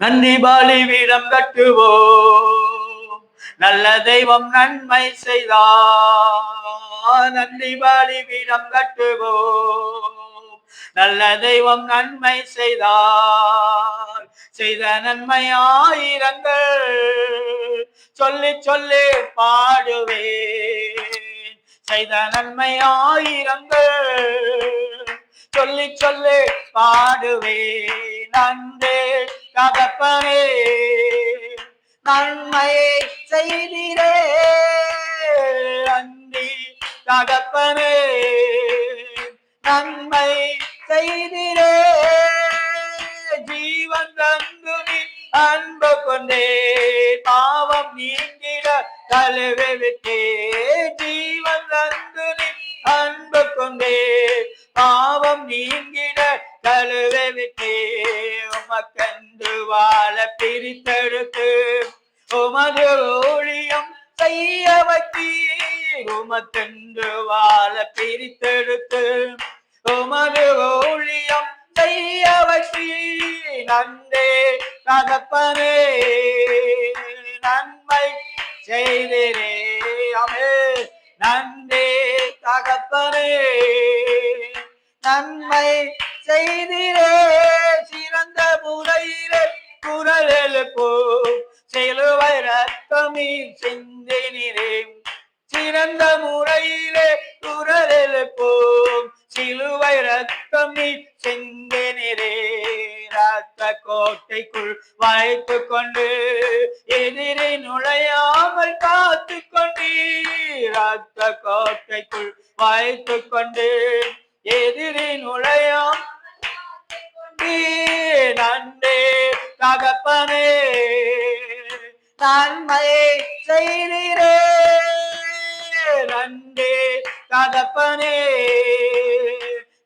நன்றி பாலி வீரம் கட்டுவோம். நல்ல தெய்வம் நன்மை செய்தார் நன்றி பாலி வீரம் கட்டுவோம். நல்ல தெய்வம் நன்மை செய்தார். செய்த நன்மை ஆயிரங்கள் சொல்லி சொல்லி பாடுவேன். செய்த நன்மை ஆயிரங்கள் சொல்லி சொல்லி பாடுவேன். நன்றே தகப்பனே நன்மையை செய்திரே அந்தி தகப்பனே நன்மை செய்திரே ஜீவன் தந்து நீ அன்பு கொண்டே பாவம் நீங்கிட கழுவி விட்டே. ஜீவன் தந்து நீ அன்பு கொண்டே பாவம் நீங்கிட கழுவி விட்டே. உமக்கன் வாழ பிரித்தெடுத்து உமது ஊழியம் செய்ய வச்சி உமத்தென்று வாழ பிரித்தெடுத்து உமது ஊழியம் செய்ய வச்சி நன்றே தகப்பனே நன்மை செய்திரே அமே. நன்றே தகப்பனே நன்மை செய்திரே சிறந்த எழுப்போம் சிலுவை ரத்தமில் சிந்தினிரே சிறந்த முறையிலே குரல் எழுப்போம் சிலுவை ரத்தமில் சிந்தினிரே ரத்த கோட்டைக்குள் வைத்து கொண்டு எதிரி நுழையாமல் காத்து கொண்டீர். ரத்த கோட்டைக்குள் வைத்து கொண்டு எதிரி நுழையாம். நன்றே. தகப்பனே நன்மை செய்திரே. நன்றே தகப்பனே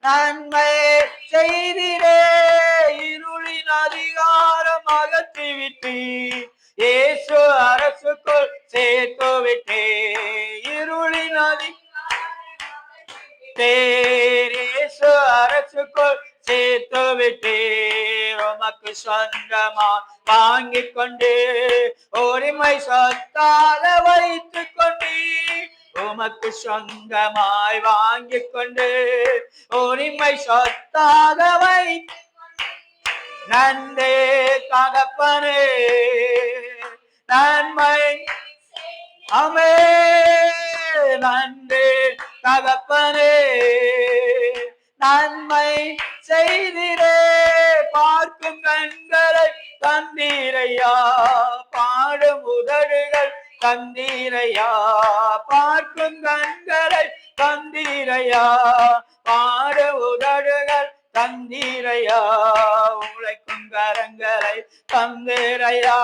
நன்மை செய்திரே. இருளின் அதிகாரம் அகற்றிவிட்டு இயேசு அரசுக்குள் சேர்த்து விட்டே இருளின் அதி தேரேசு அரசுக்குள் சேர்த்து விட்டீர் உமக்கு சொந்தமா வாங்கி கொண்டு உரிமை சொத்தால வைத்து கொண்டீர் உமக்கு சொந்தமாய் வாங்கி கொண்டு உரிமை சொத்தாக வை நன்றே தகப்பனே. நன்மை. அமே நன்றே தகப்பனே. நன்மை. செய்திரே பார்க்கும் கண்களை தந்தீரையா பாடும் உதடுகள் தந்தீரையா பார்க்கும் கண்களை தந்தீரையா பாடு உதடுகள் தந்தீரையா உழைக்கும் கரங்களை தந்தீரையா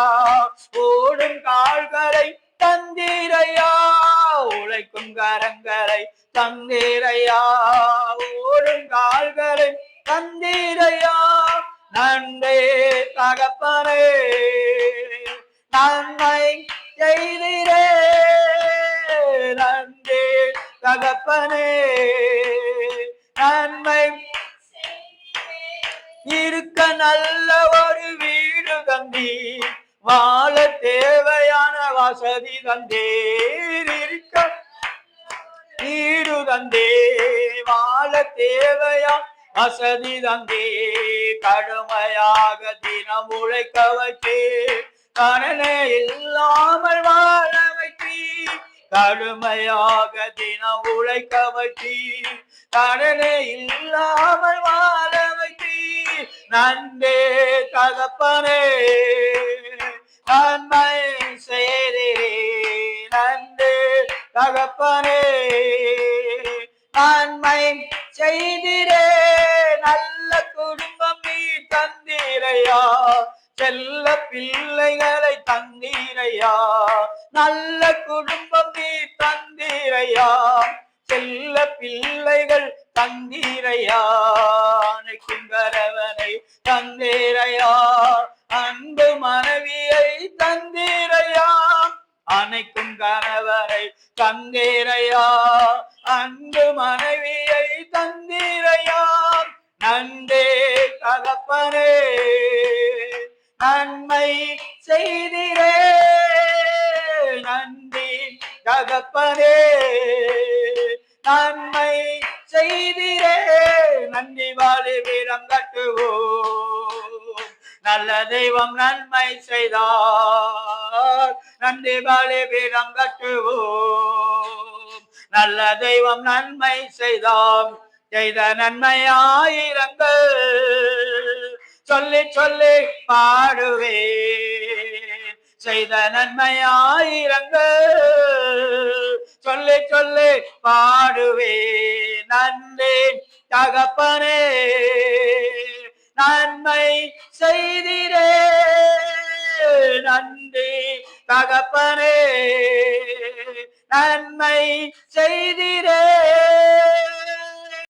ஓடும் கால்களை தந்தீரையா உழைக்கும் கரங்களை தந்தீரையா ஓடும் கால்களை தந்தீரையா? நன்றே தகப்பனே. நன்மை செய்திரே. நன்றே தகப்பனே. நன்மை இருக்க நல்ல ஒரு வீடு தந்தி. வாழ தேவையான வசதி தந்தேர். இருக்க வீடு தந்தே வாழ தேவையான வசதி தந்தே கடுமையாக தினம் உழைக்க வைத்தே கடனே இல்லாமல் வாழ வைத்தீ கடுமையாக தினம் உழைக்க வைத்தீ கடனே இல்லாமல் வாழ வைத்தீ நன்றே தகப்பனே நன்மை செய்திரே நன்றே தகப்பனே நன்மை நல்ல குடும்பம் நீ தந்தீரையா? செல்ல பிள்ளைகள் தந்தீரையா? அணைக்குங்கரவனை தந்தீரையா? அன்பு மனைவியை தந்தீரையா? அனைக்கும் கணவரை தந்தீரையா? அன்பு மனைவியை தந்தீரையா? நன்றே தகப்பனே நன்மை செய்திரே. தகப்பனே நன்மை செய்திரே நன்றி வாழி வீரம் கட்டுவோம். நல்ல தெய்வம் நன்மை செய்தார் நன்றி வாழி வீரம் கட்டுவோம். நல்ல தெய்வம் நன்மை செய்தாம் செய்த நன்மை ஆயிரங்கள் சொல்லி சொல்லி பாடுவேன். செய்த நன்மையாயிரங்கள் சொல்லி சொல்லி பாடுவேன் நன்றி தகப்பனே நன்மை செய்திரே நன்றி தகப்பனே நன்மை செய்திரே